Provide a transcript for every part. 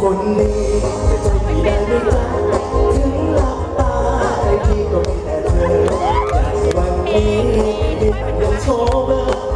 คนนี้จะใจพี่ได้ไม่ได้ถึงหลับตาใจพี่ก็มีแต่เธอในวันนี้ดิยังโชว์เบอร์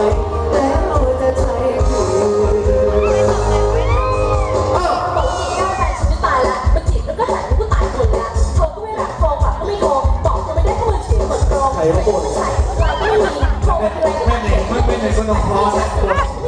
ใครก็บ่นไม่ไม่ด็กไม่เป็นไม่ใหนก็นอนคลอด